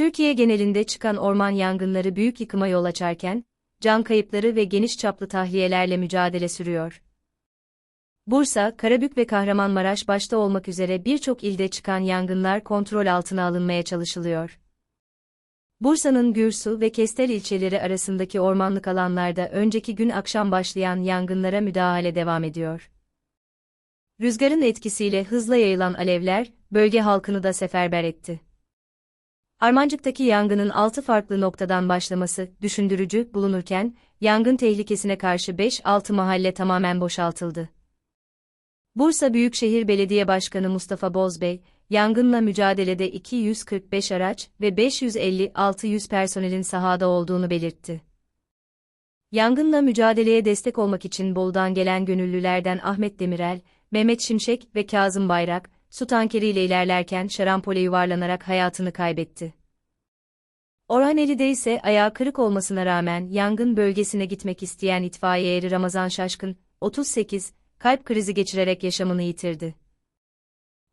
Türkiye genelinde çıkan orman yangınları büyük yıkıma yol açarken, can kayıpları ve geniş çaplı tahliyelerle mücadele sürüyor. Bursa, Karabük ve Kahramanmaraş başta olmak üzere birçok ilde çıkan yangınlar kontrol altına alınmaya çalışılıyor. Bursa'nın Gürsu ve Kestel ilçeleri arasındaki ormanlık alanlarda önceki gün akşam başlayan yangınlara müdahale devam ediyor. Rüzgarın etkisiyle hızla yayılan alevler, bölge halkını da seferber etti. Armancık'taki yangının 6 farklı noktadan başlaması düşündürücü bulunurken, yangın tehlikesine karşı 5-6 mahalle tamamen boşaltıldı. Bursa Büyükşehir Belediye Başkanı Mustafa Bozbey, yangınla mücadelede 245 araç ve 550-600 personelin sahada olduğunu belirtti. Yangınla mücadeleye destek olmak için Bolu'dan gelen gönüllülerden Ahmet Demirel, Mehmet Şimşek ve Kazım Bayrak, su tankeriyle ilerlerken şarampole yuvarlanarak hayatını kaybetti. Orhaneli'de ise ayağı kırık olmasına rağmen yangın bölgesine gitmek isteyen itfaiye eri Ramazan Şaşkın, 38, kalp krizi geçirerek yaşamını yitirdi.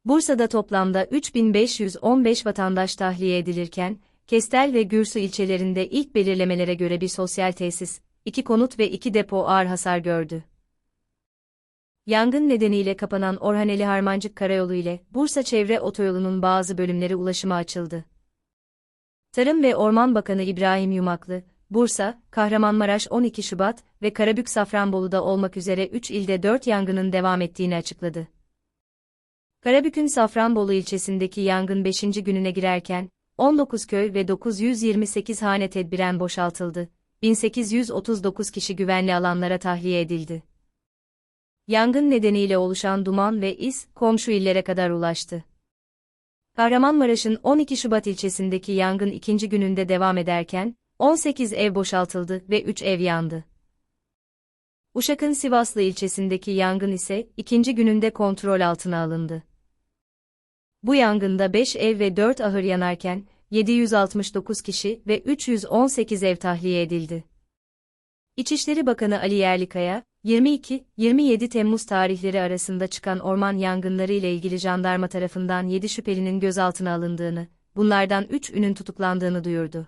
Bursa'da toplamda 3515 vatandaş tahliye edilirken, Kestel ve Gürsu ilçelerinde ilk belirlemelere göre bir sosyal tesis, iki konut ve iki depo ağır hasar gördü. Yangın nedeniyle kapanan Orhaneli Harmancık Karayolu ile Bursa Çevre Otoyolu'nun bazı bölümleri ulaşıma açıldı. Tarım ve Orman Bakanı İbrahim Yumaklı, Bursa, Kahramanmaraş 12 Şubat ve Karabük Safranbolu'da olmak üzere 3 ilde 4 yangının devam ettiğini açıkladı. Karabük'ün Safranbolu ilçesindeki yangın 5. gününe girerken, 19 köy ve 928 hane tedbiren boşaltıldı, 1839 kişi güvenli alanlara tahliye edildi. Yangın nedeniyle oluşan duman ve is, komşu illere kadar ulaştı. Kahramanmaraş'ın 12 Şubat ilçesindeki yangın ikinci gününde devam ederken, 18 ev boşaltıldı ve 3 ev yandı. Uşak'ın Sivaslı ilçesindeki yangın ise ikinci gününde kontrol altına alındı. Bu yangında 5 ev ve 4 ahır yanarken, 769 kişi ve 318 ev tahliye edildi. İçişleri Bakanı Ali Yerlikaya, 22-27 Temmuz tarihleri arasında çıkan orman yangınları ile ilgili jandarma tarafından 7 şüphelinin gözaltına alındığını, bunlardan 3 ünün tutuklandığını duyurdu.